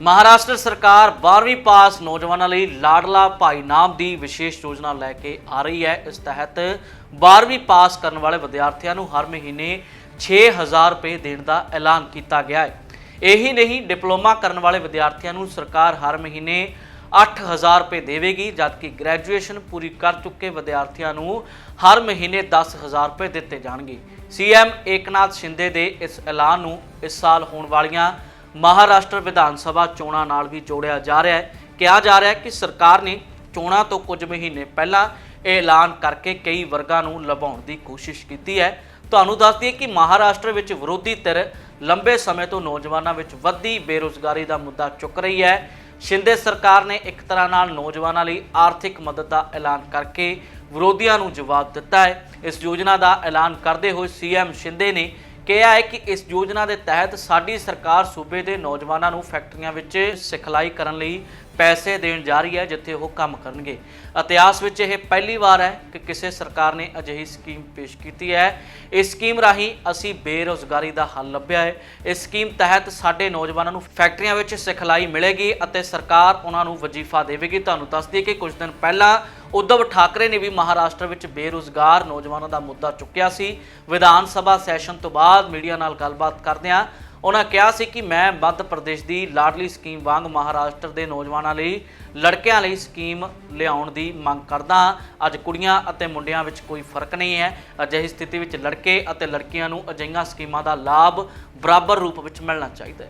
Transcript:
ਮਹਾਰਾਸ਼ਟਰ ਸਰਕਾਰ 12ਵੀਂ ਪਾਸ ਨੌਜਵਾਨਾਂ ਲਈ ਲਾਡਲਾ ਭਾਈ ਨਾਮ ਦੀ ਵਿਸ਼ੇਸ਼ ਯੋਜਨਾ ਲੈ ਕੇ ਆ ਰਹੀ ਹੈ। ਇਸ ਤਹਿਤ 12ਵੀਂ ਪਾਸ ਕਰਨ ਵਾਲੇ ਵਿਦਿਆਰਥੀਆਂ ਨੂੰ ਹਰ ਮਹੀਨੇ 6000 ਰੁਪਏ ਦੇਣ ਦਾ ਐਲਾਨ ਕੀਤਾ ਗਿਆ ਹੈ। ਇਹੀ ਨਹੀਂ, ਡਿਪਲੋਮਾ ਕਰਨ ਵਾਲੇ ਵਿਦਿਆਰਥੀਆਂ ਨੂੰ ਸਰਕਾਰ ਹਰ ਮਹੀਨੇ 8000 ਰੁਪਏ ਦੇਵੇਗੀ, ਜਦਕਿ ਗ੍ਰੈਜੂਏਸ਼ਨ ਪੂਰੀ ਕਰ ਚੁੱਕੇ ਵਿਦਿਆਰਥੀਆਂ ਨੂੰ ਹਰ ਮਹੀਨੇ 10000 ਰੁਪਏ ਦਿੱਤੇ ਜਾਣਗੇ। ਸੀਐਮ ਏਕਨਾਥ ਸ਼ਿੰਦੇ ਦੇ ਇਸ ਐਲਾਨ ਨੂੰ ਇਸ ਸਾਲ ਹੋਣ ਵਾਲੀਆਂ ਮਹਾਰਾਸ਼ਟਰ ਵਿਧਾਨ ਸਭਾ ਚੋਣਾਂ ਨਾਲ ਵੀ ਜੋੜਿਆ ਜਾ ਰਿਹਾ ਹੈ। ਕਿਹਾ ਜਾ ਰਿਹਾ ਹੈ ਕਿ ਸਰਕਾਰ ਨੇ ਚੋਣਾਂ ਤੋਂ ਕੁਝ ਮਹੀਨੇ ਪਹਿਲਾਂ ਇਹ ਐਲਾਨ ਕਰਕੇ ਕਈ ਵਰਗਾਂ ਨੂੰ ਲਭਾਉਣ ਦੀ ਕੋਸ਼ਿਸ਼ ਕੀਤੀ ਹੈ। ਤੁਹਾਨੂੰ ਦੱਸ ਦਈਏ ਕਿ ਮਹਾਰਾਸ਼ਟਰ ਵਿੱਚ ਵਿਰੋਧੀ ਧਿਰ ਲੰਬੇ ਸਮੇਂ ਤੋਂ ਨੌਜਵਾਨਾਂ ਵਿੱਚ ਵੱਧਦੀ ਬੇਰੁਜ਼ਗਾਰੀ ਦਾ ਮੁੱਦਾ ਚੁੱਕ ਰਹੀ ਹੈ। ਸ਼ਿੰਦੇ ਸਰਕਾਰ ਨੇ ਇੱਕ ਤਰ੍ਹਾਂ ਨਾਲ ਨੌਜਵਾਨਾਂ ਲਈ ਆਰਥਿਕ ਮਦਦ ਦਾ ਐਲਾਨ ਕਰਕੇ ਵਿਰੋਧੀਆਂ ਨੂੰ ਜਵਾਬ ਦਿੱਤਾ ਹੈ। ਇਸ ਯੋਜਨਾ ਦਾ ਐਲਾਨ ਕਰਦੇ ਹੋਏ ਸੀਐਮ ਸ਼ਿੰਦੇ ਨੇ ਕਿਹਾ ਹੈ ਕਿ ਇਸ ਯੋਜਨਾ ਦੇ ਤਹਿਤ ਸਾਡੀ ਸਰਕਾਰ ਸੂਬੇ ਦੇ ਨੌਜਵਾਨਾਂ ਨੂੰ ਫੈਕਟਰੀਆਂ ਵਿੱਚ ਸਿਖਲਾਈ ਕਰਨ ਲਈ ਪੈਸੇ ਦੇਣ ਜਾ ਰਹੀ ਹੈ, ਜਿੱਥੇ ਉਹ ਕੰਮ ਕਰਨਗੇ। ਇਤਿਹਾਸ ਵਿੱਚ ਇਹ ਪਹਿਲੀ ਵਾਰ ਹੈ ਕਿ ਕਿਸੇ ਸਰਕਾਰ ਨੇ ਅਜਿਹੀ ਸਕੀਮ ਪੇਸ਼ ਕੀਤੀ ਹੈ। ਇਸ ਸਕੀਮ ਰਾਹੀਂ ਅਸੀਂ ਬੇਰੋਜ਼ਗਾਰੀ ਦਾ ਹੱਲ ਲੱਭਿਆ ਹੈ। ਇਸ ਸਕੀਮ ਤਹਿਤ ਸਾਡੇ ਨੌਜਵਾਨਾਂ ਨੂੰ ਫੈਕਟਰੀਆਂ ਵਿੱਚ ਸਿਖਲਾਈ ਮਿਲੇਗੀ ਅਤੇ ਸਰਕਾਰ ਉਹਨਾਂ ਨੂੰ ਵਜ਼ੀਫਾ ਦੇਵੇਗੀ। ਤੁਹਾਨੂੰ ਦੱਸ ਦਈਏ ਕਿ ਕੁਝ ਦਿਨ ਪਹਿਲਾਂ ਉद्धਵ ਠਾਕਰੇ ਨੇ ਵੀ ਮਹਾਰਾਸ਼ਟਰ ਵਿੱਚ ਬੇਰੁਜ਼ਗਾਰ ਨੌਜਵਾਨਾਂ ਦਾ ਮੁੱਦਾ ਚੁੱਕਿਆ ਸੀ। ਵਿਧਾਨ ਸਭਾ ਸੈਸ਼ਨ ਤੋਂ ਬਾਅਦ ਮੀਡੀਆ ਨਾਲ ਗੱਲਬਾਤ ਕਰਦਿਆਂ ਉਹਨਾਂ ਕਿਹਾ ਸੀ ਕਿ ਮੈਂ ਮੱਧ ਪ੍ਰਦੇਸ਼ ਦੀ ਲਾਡਲੀ ਸਕੀਮ ਵਾਂਗ ਮਹਾਰਾਸ਼ਟਰ ਦੇ ਨੌਜਵਾਨਾਂ ਲਈ, ਲੜਕਿਆਂ ਲਈ ਸਕੀਮ ਲਿਆਉਣ ਦੀ ਮੰਗ ਕਰਦਾ ਹਾਂ। ਅੱਜ ਕੁੜੀਆਂ ਅਤੇ ਮੁੰਡਿਆਂ ਵਿੱਚ ਕੋਈ ਫ਼ਰਕ ਨਹੀਂ ਹੈ। ਅਜਿਹੀ ਸਥਿਤੀ ਵਿੱਚ ਲੜਕੇ ਅਤੇ ਲੜਕੀਆਂ ਨੂੰ ਅਜਿਹੀਆਂ ਸਕੀਮਾਂ ਦਾ ਲਾਭ ਬਰਾਬਰ ਰੂਪ ਵਿੱਚ ਮਿਲਣਾ ਚਾਹੀਦਾ ਹੈ।